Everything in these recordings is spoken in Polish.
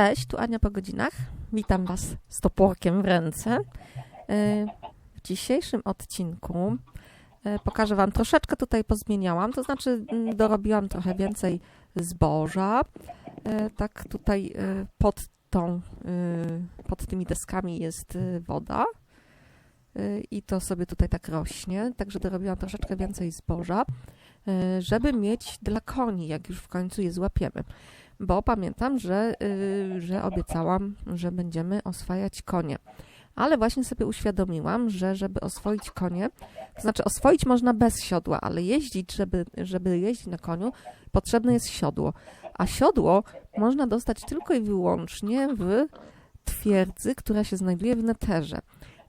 Cześć, tu Ania po godzinach. Witam Was z toporkiem w ręce. E, W dzisiejszym odcinku e, pokażę Wam troszeczkę tutaj pozmieniałam, to znaczy mm, dorobiłam trochę więcej zboża. E, Tak tutaj pod tą, pod tymi deskami jest woda i to sobie tutaj tak rośnie, także dorobiłam troszeczkę więcej zboża, żeby mieć dla koni, jak już w końcu je złapiemy bo pamiętam, że, y, że obiecałam, że będziemy oswajać konie. Ale właśnie sobie uświadomiłam, że żeby oswoić konie, to znaczy oswoić można bez siodła, ale jeździć, żeby, żeby jeździć na koniu, potrzebne jest siodło. A siodło można dostać tylko i wyłącznie w twierdzy, która się znajduje w Neterze.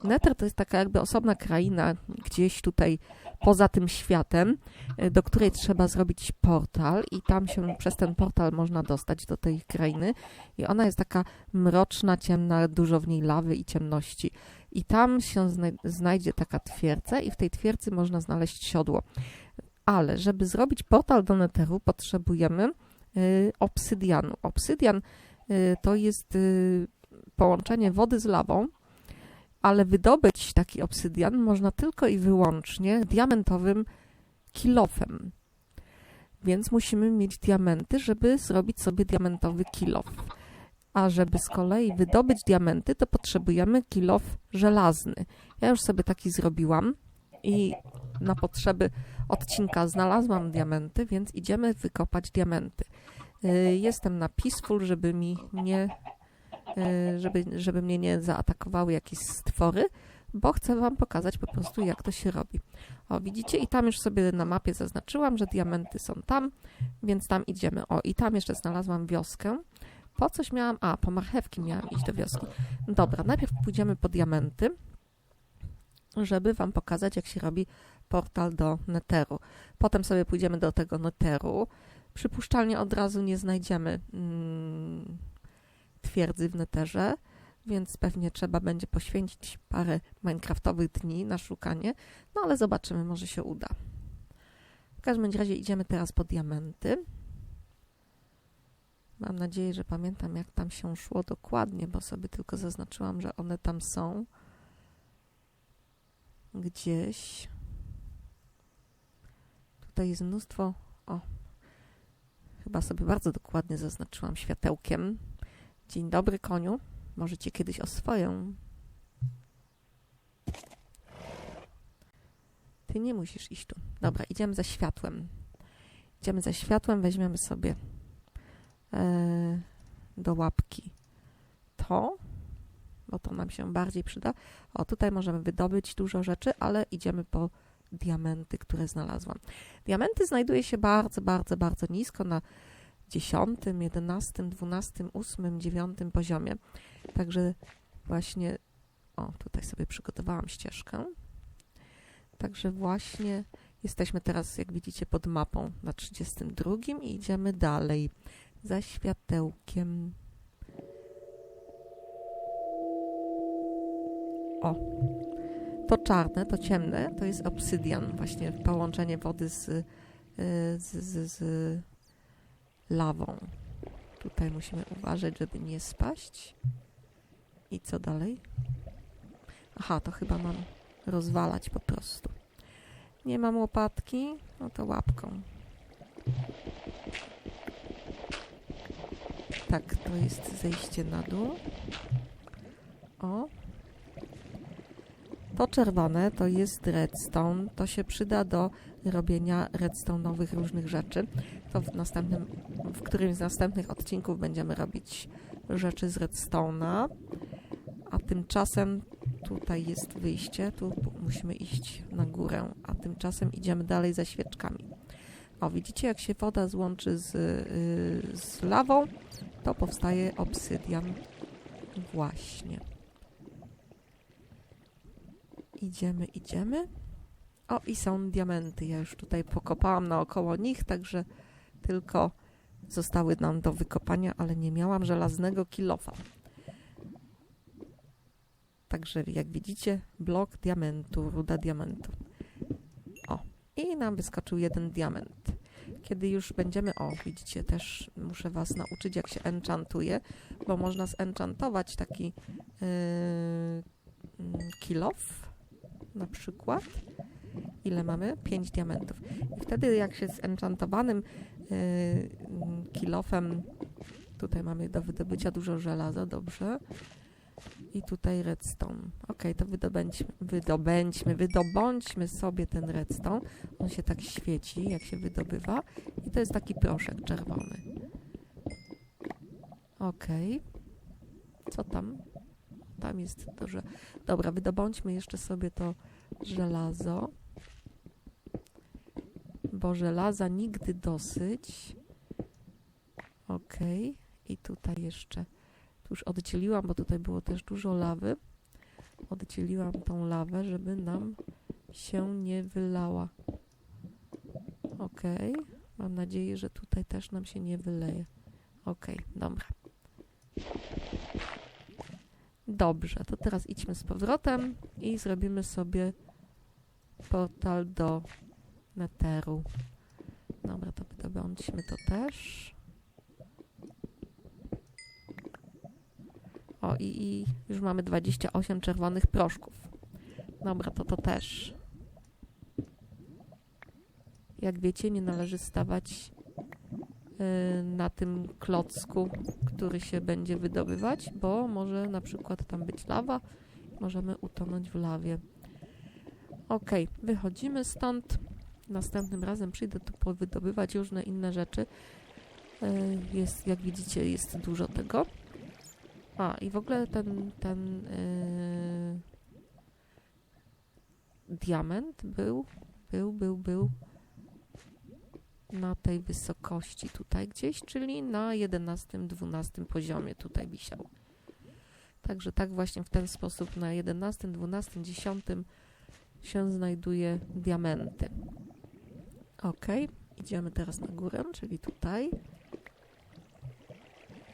Neter to jest taka jakby osobna kraina gdzieś tutaj poza tym światem, y, do której trzeba zrobić portal i tam się przez ten portal można dostać do tej krainy i ona jest taka mroczna, ciemna, dużo w niej lawy i ciemności. I tam się znaj- znajdzie taka twierdza i w tej twierdzy można znaleźć siodło. Ale żeby zrobić portal do Neteru potrzebujemy y, obsydianu. Obsydian y, to jest y, połączenie wody z lawą, ale wydobyć taki obsydian można tylko i wyłącznie diamentowym kilofem. Więc musimy mieć diamenty, żeby zrobić sobie diamentowy kilof. A żeby z kolei wydobyć diamenty, to potrzebujemy kilof żelazny. Ja już sobie taki zrobiłam i na potrzeby odcinka znalazłam diamenty, więc idziemy wykopać diamenty. Y, Jestem na peaceful, żeby mi nie żeby, żeby mnie nie zaatakowały jakieś stwory, bo chcę Wam pokazać po prostu, jak to się robi. O, widzicie? I tam już sobie na mapie zaznaczyłam, że diamenty są tam, więc tam idziemy. O, i tam jeszcze znalazłam wioskę. Po coś miałam? A, po marchewki miałam iść do wioski. Dobra, najpierw pójdziemy po diamenty, żeby Wam pokazać, jak się robi portal do Neteru. Potem sobie pójdziemy do tego Neteru. Przypuszczalnie od razu nie znajdziemy mm, twierdzy w Neterze, więc pewnie trzeba będzie poświęcić parę minecraftowych dni na szukanie, no ale zobaczymy, może się uda. W każdym razie idziemy teraz po diamenty. Mam nadzieję, że pamiętam, jak tam się szło dokładnie, bo sobie tylko zaznaczyłam, że one tam są. Gdzieś. Tutaj jest mnóstwo. O, chyba sobie bardzo dokładnie zaznaczyłam światełkiem. Dzień dobry, koniu. Może cię kiedyś oswoję. Ty nie musisz iść tu. Dobra, idziemy za światłem. Idziemy za światłem, weźmiemy sobie e, do łapki to, bo to nam się bardziej przyda. O, tutaj możemy wydobyć dużo rzeczy, ale idziemy po diamenty, które znalazłam. Diamenty znajduje się bardzo, bardzo, bardzo nisko na 10, 11, 12, 8, 9 poziomie. Także właśnie, o, tutaj sobie przygotowałam ścieżkę. Także właśnie jesteśmy teraz, jak widzicie, pod mapą na 32 i idziemy dalej za światełkiem. O, to czarne, to ciemne, to jest obsydian, właśnie połączenie wody z, y, z, z, z lawą. Tutaj musimy uważać, żeby nie spaść. I co dalej? Aha, to chyba mam rozwalać po prostu. Nie mam łopatki, no to łapką. Tak, to jest zejście na dół. O. To czerwone to jest redstone. To się przyda do robienia redstone'owych różnych rzeczy. To w następnym, w którymś z następnych odcinków będziemy robić rzeczy z redstone'a. A tymczasem tutaj jest wyjście, tu musimy iść na górę, a tymczasem idziemy dalej za świeczkami. O, widzicie, jak się woda złączy z, y, z lawą, to powstaje obsydian. Właśnie. Idziemy, idziemy. O, i są diamenty. Ja już tutaj pokopałam naokoło nich, także tylko zostały nam do wykopania, ale nie miałam żelaznego kilofa. Także jak widzicie, blok diamentu, ruda diamentu. O, i nam wyskoczył jeden diament. kiedy już będziemy, o widzicie, też muszę Was nauczyć jak się enchantuje, bo można zenchantować taki yy, mm, kill off na przykład. Ile mamy? 5 diamentów. I wtedy jak się z enchantowanym yy, kill offem, tutaj mamy do wydobycia dużo żelaza, dobrze. I tutaj redstone. Ok, to wydobędźmy, wydobędźmy, wydobądźmy sobie ten redstone. On się tak świeci, jak się wydobywa. I to jest taki proszek czerwony. Ok. Co tam? Tam jest to, że... Dobra, wydobądźmy jeszcze sobie to żelazo. Bo żelaza nigdy dosyć. Ok. I tutaj jeszcze już oddzieliłam, bo tutaj było też dużo lawy. Oddzieliłam tą lawę, żeby nam się nie wylała. Ok. Mam nadzieję, że tutaj też nam się nie wyleje. Ok, dobra. Dobrze, to teraz idźmy z powrotem i zrobimy sobie portal do Netheru. Dobra, to wydobądźmy to też. O, i, i już mamy 28 czerwonych proszków. Dobra, to to też. Jak wiecie, nie należy stawać yy, na tym klocku, który się będzie wydobywać, bo może na przykład tam być lawa. Możemy utonąć w lawie. Ok, wychodzimy stąd. Następnym razem przyjdę tu powydobywać różne inne rzeczy. Yy, jest, jak widzicie, jest dużo tego. A, i w ogóle ten, ten yy, diament był, był, był, był na tej wysokości tutaj gdzieś, czyli na 11-12 poziomie tutaj wisiał. Także tak właśnie w ten sposób na 11, 12, 10 się znajduje diamenty. Ok, idziemy teraz na górę, czyli tutaj.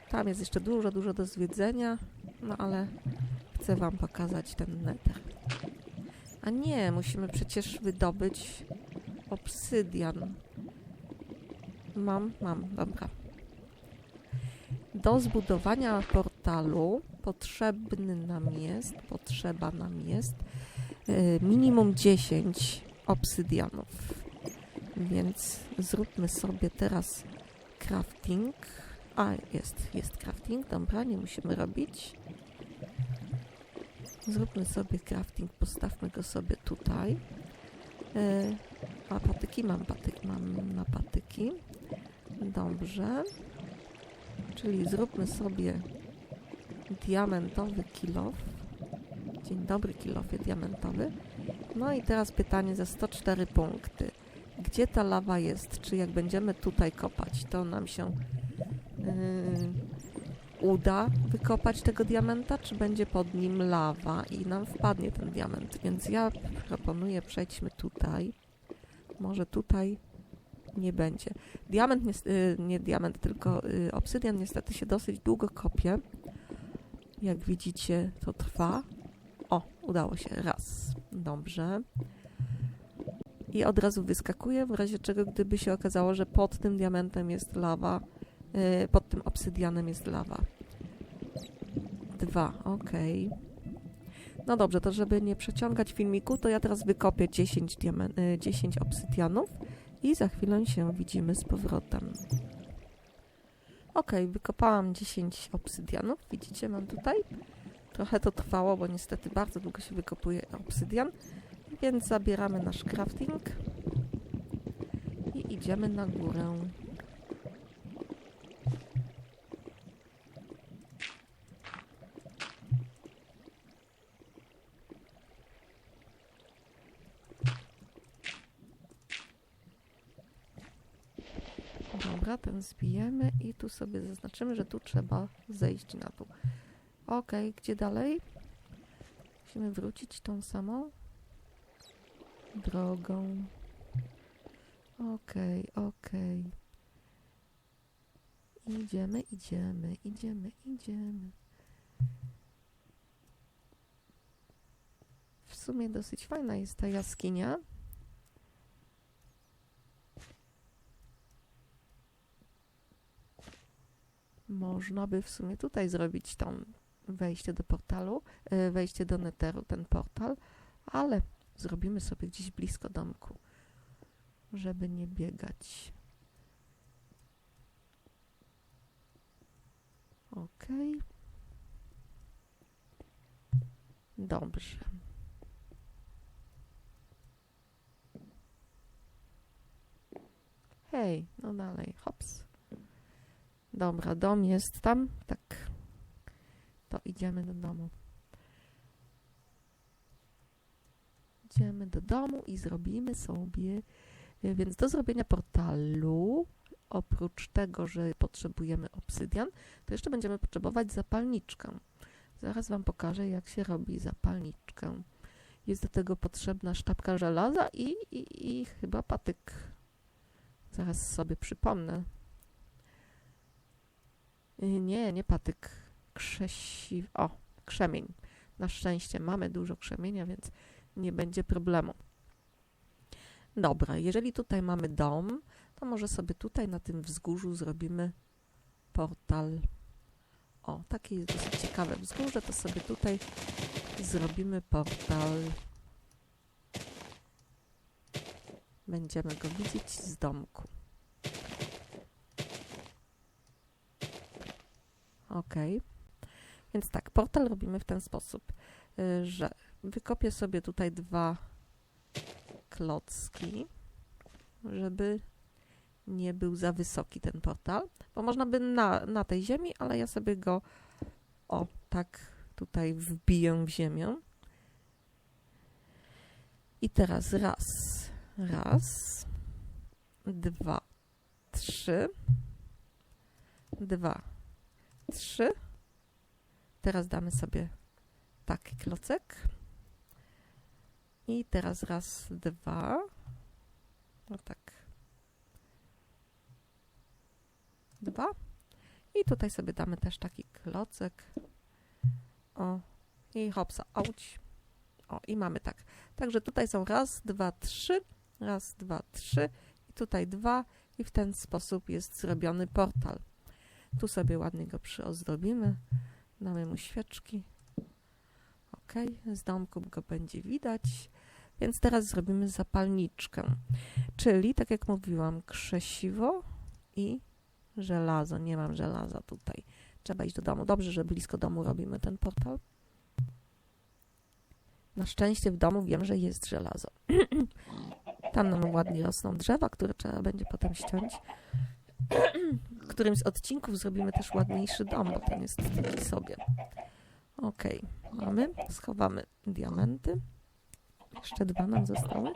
Tam jest jeszcze dużo, dużo do zwiedzenia, no ale chcę Wam pokazać ten nether. A nie, musimy przecież wydobyć obsydian. Mam, mam, dobra. Do zbudowania portalu potrzebny nam jest, potrzeba nam jest y, minimum 10 obsydianów. Więc zróbmy sobie teraz crafting. A, jest, jest crafting, dobra, nie musimy robić. Zróbmy sobie crafting, postawmy go sobie tutaj. E, a patyki? Mam patyk, mam na patyki. Dobrze. Czyli zróbmy sobie diamentowy kilof. Dzień dobry, kilofie diamentowy. No i teraz pytanie za 104 punkty. Gdzie ta lawa jest? Czy jak będziemy tutaj kopać, to nam się yy, uda wykopać tego diamenta, czy będzie pod nim lawa i nam wpadnie ten diament. Więc ja proponuję, przejdźmy tutaj. Może tutaj nie będzie. Diament, nie, yy, nie diament, tylko yy, obsydian niestety się dosyć długo kopie. Jak widzicie, to trwa. O, udało się. Raz. Dobrze. I od razu wyskakuje, w razie czego, gdyby się okazało, że pod tym diamentem jest lawa, yy, pod tym obsydianem jest lawa. Dwa, ok. No dobrze, to żeby nie przeciągać filmiku, to ja teraz wykopię 10, diamen- yy, 10 obsydianów i za chwilę się widzimy z powrotem. Ok, wykopałam 10 obsydianów. Widzicie, mam tutaj. Trochę to trwało, bo niestety bardzo długo się wykopuje obsydian. Więc zabieramy nasz crafting i idziemy na górę. Dobra, ten zbijemy i tu sobie zaznaczymy, że tu trzeba zejść na dół. Ok, gdzie dalej? Musimy wrócić tą samą drogą. Okej, okay, okej. Okay. Idziemy, idziemy, idziemy, idziemy. W sumie dosyć fajna jest ta jaskinia. Można by w sumie tutaj zrobić tą wejście do portalu, e, wejście do neteru, ten portal, ale zrobimy sobie gdzieś blisko domku, żeby nie biegać. Ok. Dobrze. Hej, no dalej, hops. Dobra, dom jest tam, tak. To idziemy do domu. Idziemy do domu i zrobimy sobie, e, więc do zrobienia portalu, oprócz tego, że potrzebujemy obsydian, to jeszcze będziemy potrzebować zapalniczkę. Zaraz Wam pokażę, jak się robi zapalniczkę. Jest do tego potrzebna sztabka żelaza i, i, i chyba patyk. Zaraz sobie przypomnę. Y, Nie, nie patyk. Krzesi... O, krzemień. Na szczęście mamy dużo krzemienia, więc nie będzie problemu. Dobra, jeżeli tutaj mamy dom, to może sobie tutaj na tym wzgórzu zrobimy portal. O, takie jest dosyć ciekawe wzgórze, to sobie tutaj zrobimy portal. Będziemy go widzieć z domku. Ok. Więc tak, portal robimy w ten sposób, y, że wykopię sobie tutaj dwa klocki, żeby nie był za wysoki ten portal, bo można by na, na tej ziemi, ale ja sobie go o tak tutaj wbiję w ziemię. I teraz raz, raz, dwa, trzy, dwa, trzy. Teraz damy sobie taki klocek. I teraz raz, dwa. No tak. Dwa. I tutaj sobie damy też taki klocek. O. I hopsa, auć. O, i mamy tak. Także tutaj są raz, dwa, trzy. Raz, dwa, trzy. I tutaj dwa. I w ten sposób jest zrobiony portal. Tu sobie ładnie go przyozdobimy. Damy mu świeczki. Ok, z domku go będzie widać. Więc teraz zrobimy zapalniczkę. Czyli, tak jak mówiłam, krzesiwo i żelazo. Nie mam żelaza tutaj. Trzeba iść do domu. Dobrze, że blisko domu robimy ten portal. Na szczęście w domu wiem, że jest żelazo. Tam nam ładnie rosną drzewa, które trzeba będzie potem ściąć. W którymś z odcinków zrobimy też ładniejszy dom, bo ten jest taki sobie. Ok, mamy. Schowamy diamenty. Jeszcze dwa nam zostały.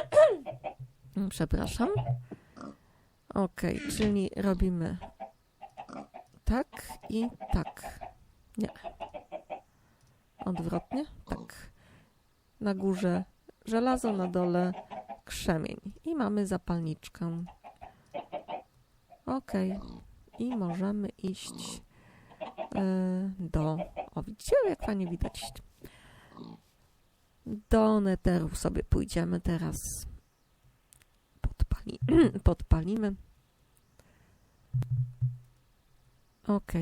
Przepraszam. Ok, czyli robimy tak i tak. Nie. Odwrotnie? Tak. Na górze żelazo, na dole krzemień. I mamy zapalniczkę. Ok. I możemy iść e, do... O, widzicie, jak fajnie widać. Do neterów sobie pójdziemy teraz. Podpali, podpalimy. Ok,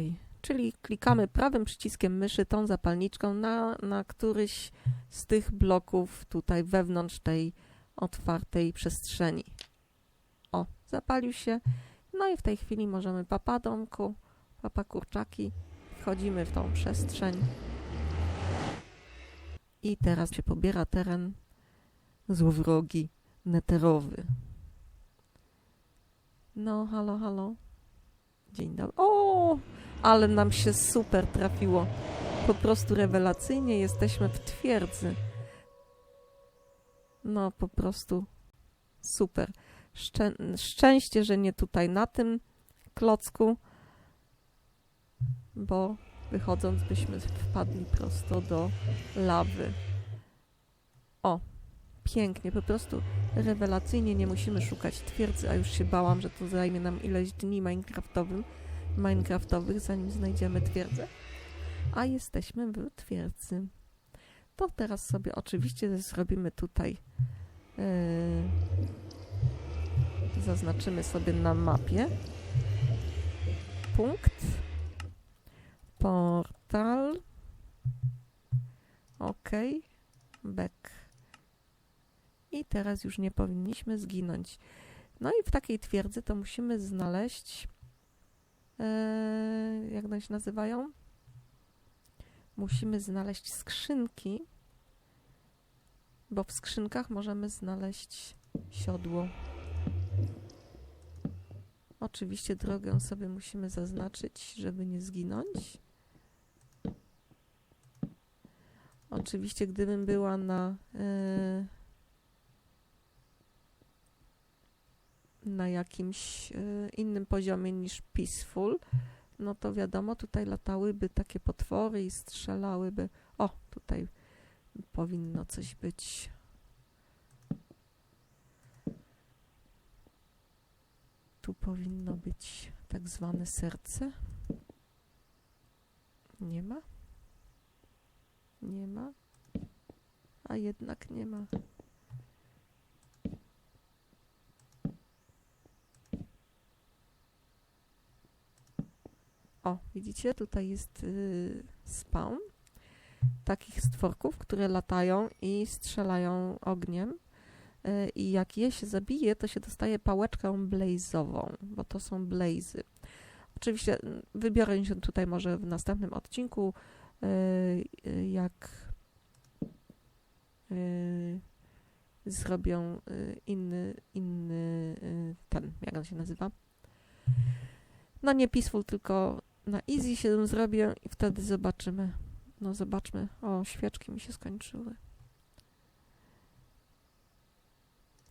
czyli klikamy prawym przyciskiem myszy tą zapalniczką na, na któryś z tych bloków tutaj wewnątrz tej otwartej przestrzeni. O, zapalił się. No i w tej chwili możemy papa domku, papa kurczaki, wchodzimy w tą przestrzeń. I teraz się pobiera teren złowrogi neterowy. No, halo, halo. Dzień dobry. O, ale nam się super trafiło. Po prostu rewelacyjnie jesteśmy w twierdzy. No, po prostu super. Szczę szczęście, że nie tutaj na tym klocku, bo wychodząc byśmy wpadli prosto do lawy. O, pięknie, po prostu rewelacyjnie, nie musimy szukać twierdzy, a już się bałam, że to zajmie nam ileś dni minecraftowym, minecraftowych, zanim znajdziemy twierdzę. A jesteśmy w twierdzy. To teraz sobie oczywiście zrobimy tutaj, yy, zaznaczymy sobie na mapie punkt. Portal. OK. Back. I teraz już nie powinniśmy zginąć. No i w takiej twierdzy to musimy znaleźć, e, jak one się nazywają? Musimy znaleźć skrzynki, bo w skrzynkach możemy znaleźć siodło. Oczywiście drogę sobie musimy zaznaczyć, żeby nie zginąć. Oczywiście, gdybym była na e, na jakimś e, innym poziomie niż peaceful, no to wiadomo, tutaj latałyby takie potwory i strzelałyby. O, tutaj powinno coś być. Tu powinno być tak zwane serce. Nie ma? Nie ma? A jednak nie ma. O, widzicie, tutaj jest y, spawn takich stworków, które latają i strzelają ogniem. Y, I jak je się zabije, to się dostaje pałeczkę blazową, bo to są blazy. Oczywiście y, wybiorę się tutaj może w następnym odcinku, jak y, zrobią y, inny, inny y, ten, jak on się nazywa? No nie peaceful, tylko na easy się zrobię i wtedy zobaczymy. No zobaczmy. O, świeczki mi się skończyły.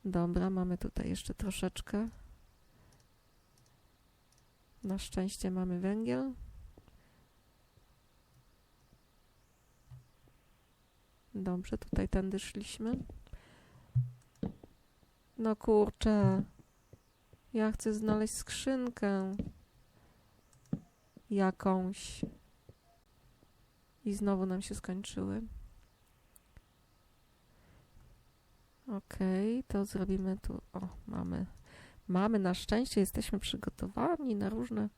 Dobra, mamy tutaj jeszcze troszeczkę. Na szczęście mamy węgiel. Dobrze, tutaj tędy szliśmy. No kurczę. Ja chcę znaleźć skrzynkę jakąś. I znowu nam się skończyły. Okej, to zrobimy tu. O, mamy. Mamy na szczęście, jesteśmy przygotowani na różne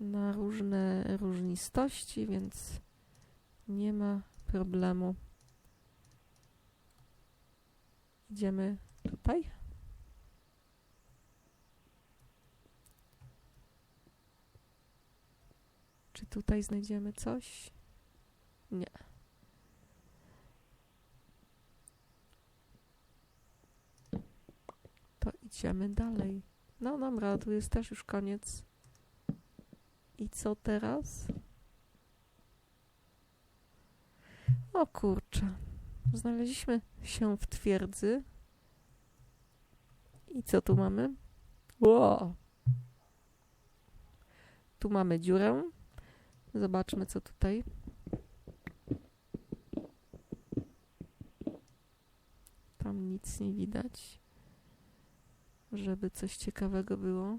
na różne różnistości, więc nie ma problemu. Idziemy tutaj. Czy tutaj znajdziemy coś? Nie. To idziemy dalej. No dobra, tu jest też już koniec. I co teraz? O kurczę. Znaleźliśmy się w twierdzy. I co tu mamy? Ło! Tu mamy dziurę. Zobaczmy, co tutaj. Tam nic nie widać. Żeby coś ciekawego było.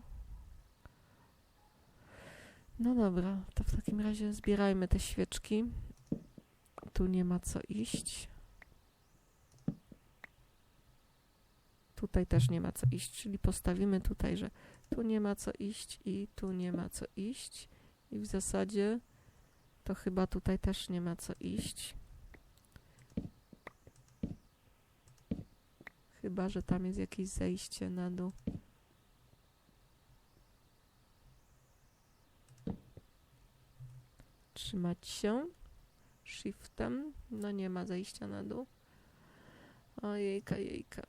No dobra, to w takim razie zbierajmy te świeczki. Tu nie ma co iść. Tutaj też nie ma co iść, czyli postawimy tutaj, że tu nie ma co iść i tu nie ma co iść. I w zasadzie to chyba tutaj też nie ma co iść. Chyba, że tam jest jakieś zejście na dół. Trzymać się shiftem. No nie ma zejścia na dół. Ojejka, jejka.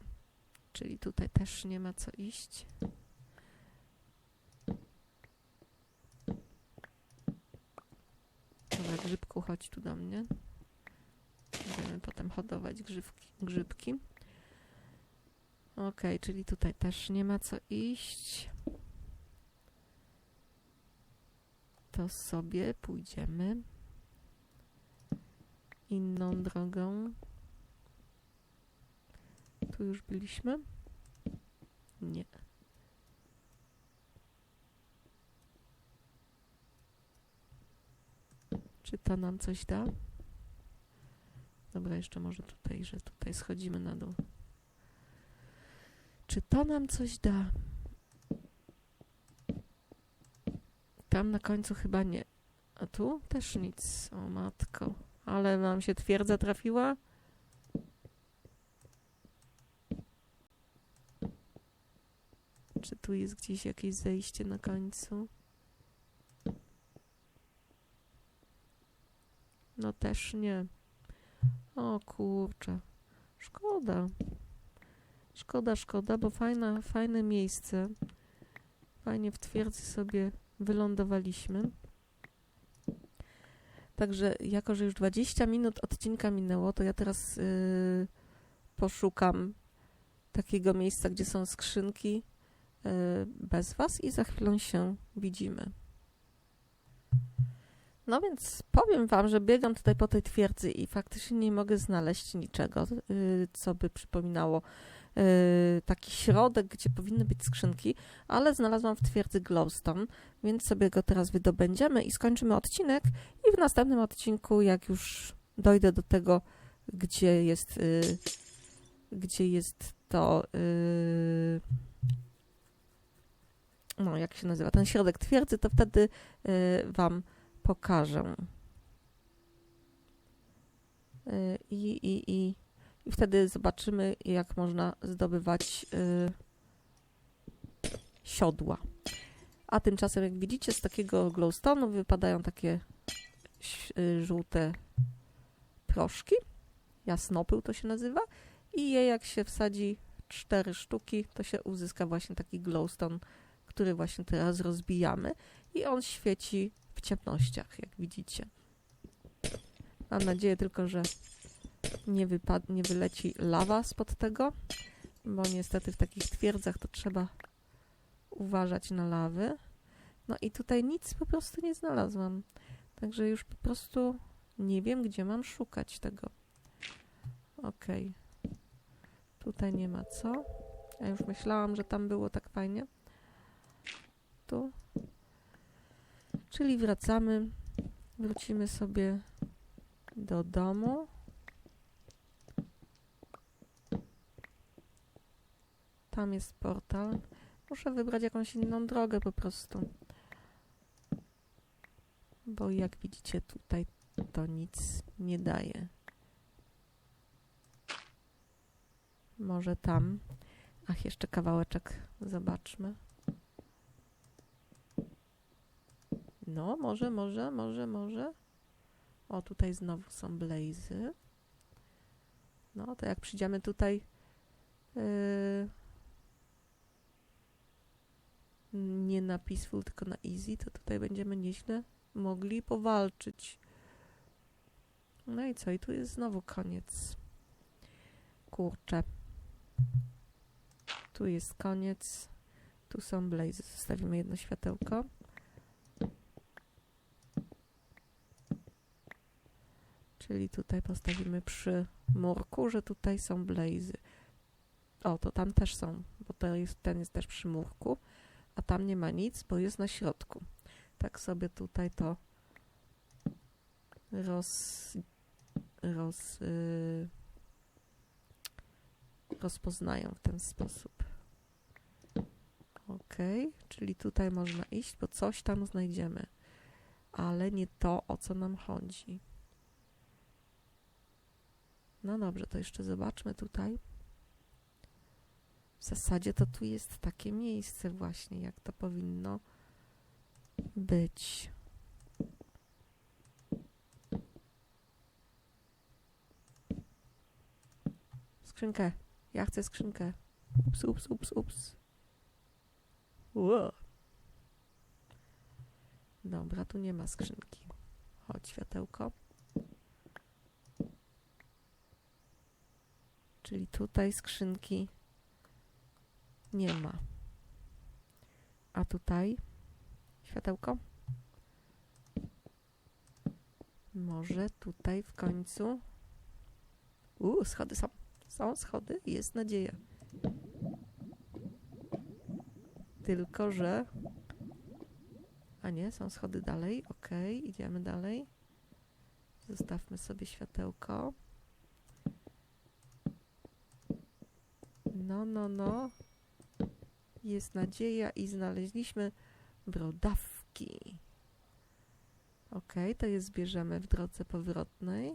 Czyli tutaj też nie ma co iść. Dobra, grzybku, chodź tu do mnie. Będziemy potem hodować grzybki, grzybki. Ok, czyli tutaj też nie ma co iść. To sobie pójdziemy inną drogą. Tu już byliśmy? Nie. Czy to nam coś da? Dobra, jeszcze może tutaj, że tutaj schodzimy na dół. Czy to nam coś da? tam na końcu chyba nie. A tu też nic. O matko. Ale nam się twierdza trafiła. Czy tu jest gdzieś jakieś zejście na końcu? No też nie. O kurczę. Szkoda. Szkoda, szkoda, bo fajna, fajne miejsce. Fajnie w twierdzy sobie wylądowaliśmy. Także jako, że już 20 minut odcinka minęło, to ja teraz yy, poszukam takiego miejsca, gdzie są skrzynki yy, bez Was i za chwilę się widzimy. No więc powiem Wam, że biegam tutaj po tej twierdzy i faktycznie nie mogę znaleźć niczego, yy, co by przypominało taki środek, gdzie powinny być skrzynki, ale znalazłam w twierdzy Glowstone, więc sobie go teraz wydobędziemy i skończymy odcinek i w następnym odcinku, jak już dojdę do tego, gdzie jest, yy, gdzie jest to, yy, no jak się nazywa, ten środek twierdzy, to wtedy Wam pokażę. Y, I, i, i, I wtedy zobaczymy, jak można zdobywać y, siodła. A tymczasem, jak widzicie, z takiego glowstone'u wypadają takie y, żółte proszki. Jasnopył to się nazywa. I je jak się wsadzi cztery sztuki, to się uzyska właśnie taki glowstone, który właśnie teraz rozbijamy. I on świeci w ciemnościach, jak widzicie. Mam nadzieję tylko, że nie, wypad- nie wyleci lawa spod tego, bo niestety w takich twierdzach to trzeba uważać na lawy. No i tutaj nic po prostu nie znalazłam. Także już po prostu nie wiem, gdzie mam szukać tego. Okay. Tutaj nie ma co. Ja już myślałam, że tam było tak fajnie. Tu Czyli wracamy, wrócimy sobie do domu. Tam jest portal. Muszę wybrać jakąś inną drogę po prostu. Bo jak widzicie tutaj to nic nie daje. Może tam. Ach, jeszcze kawałeczek zobaczmy. No, może, może, może, może. O, tutaj znowu są blazy. No, to jak przyjdziemy tutaj yy, nie na peaceful, tylko na easy, to tutaj będziemy nieźle mogli powalczyć. No i co? I tu jest znowu koniec. Kurczę. Tu jest koniec. Tu są blazy. Zostawimy jedno światełko. Czyli tutaj postawimy przy murku, że tutaj są blazy. O, to tam też są, bo to jest, ten jest też przy murku, a tam nie ma nic, bo jest na środku. Tak sobie tutaj to roz, roz, yy, rozpoznają w ten sposób. Ok, czyli tutaj można iść, bo coś tam znajdziemy, ale nie to, o co nam chodzi. No dobrze, to jeszcze zobaczmy tutaj. W zasadzie to tu jest takie miejsce właśnie, jak to powinno być. Skrzynkę. Ja chcę skrzynkę. Ups, ups, ups, ups. Wow. Dobra, tu nie ma skrzynki. Chodź, światełko. Czyli tutaj skrzynki nie ma. A tutaj światełko? Może tutaj w końcu. Uuu, schody są. Są schody, jest nadzieja. Tylko, że. A nie, są schody dalej. Ok, idziemy dalej. Zostawmy sobie światełko. No, no, no. Jest nadzieja i znaleźliśmy brodawki. Ok, to je zbierzemy w drodze powrotnej.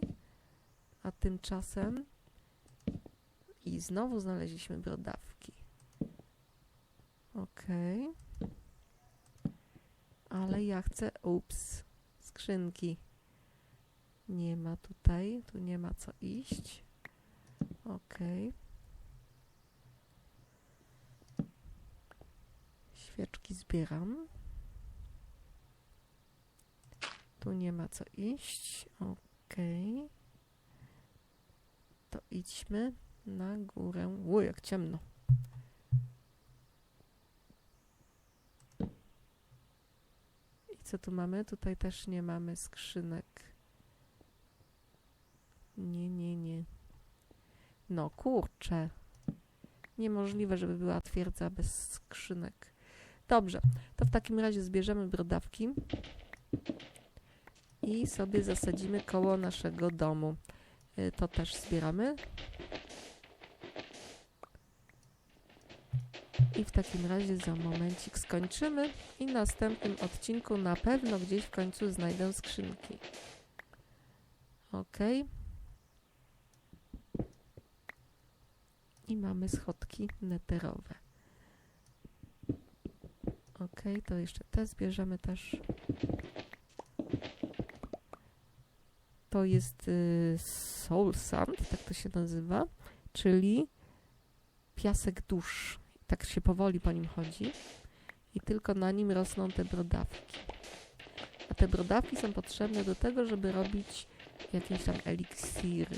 A tymczasem i znowu znaleźliśmy brodawki. Ok. Ale ja chcę, ups, skrzynki. Nie ma tutaj, tu nie ma co iść. Ok. Świeczki zbieram. Tu nie ma co iść. Ok. To idźmy na górę. O, jak ciemno. I co tu mamy? Tutaj też nie mamy skrzynek. Nie, nie, nie. No kurczę. Niemożliwe, żeby była twierdza bez skrzynek. Dobrze, to w takim razie zbierzemy brodawki i sobie zasadzimy koło naszego domu. Y, To też zbieramy. I w takim razie za momencik skończymy i w następnym odcinku na pewno gdzieś w końcu znajdę skrzynki. Ok. I mamy schodki neterowe. To jeszcze te zbierzemy też. To jest y, soul sand, tak to się nazywa, czyli piasek dusz. Tak się powoli po nim chodzi i tylko na nim rosną te brodawki. A te brodawki są potrzebne do tego, żeby robić jakieś tam eliksiry.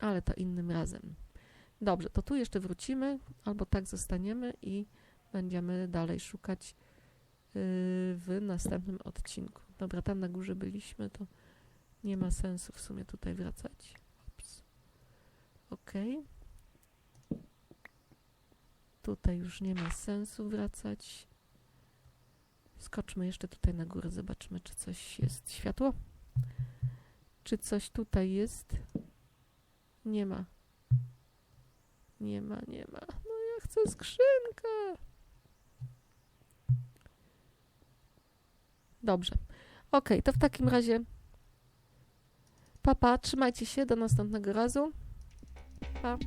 Ale to innym razem. Dobrze, to tu jeszcze wrócimy, albo tak zostaniemy i będziemy dalej szukać yy, w następnym odcinku. Dobra, tam na górze byliśmy, to nie ma sensu w sumie tutaj wracać. Ups. Ok. Tutaj już nie ma sensu wracać. Skoczmy jeszcze tutaj na górę, zobaczmy, czy coś jest. Światło? Czy coś tutaj jest? Nie ma. Nie ma, nie ma. No ja chcę skrzynkę. Dobrze. Ok, to w takim razie papa, trzymajcie się, do następnego razu. Pa.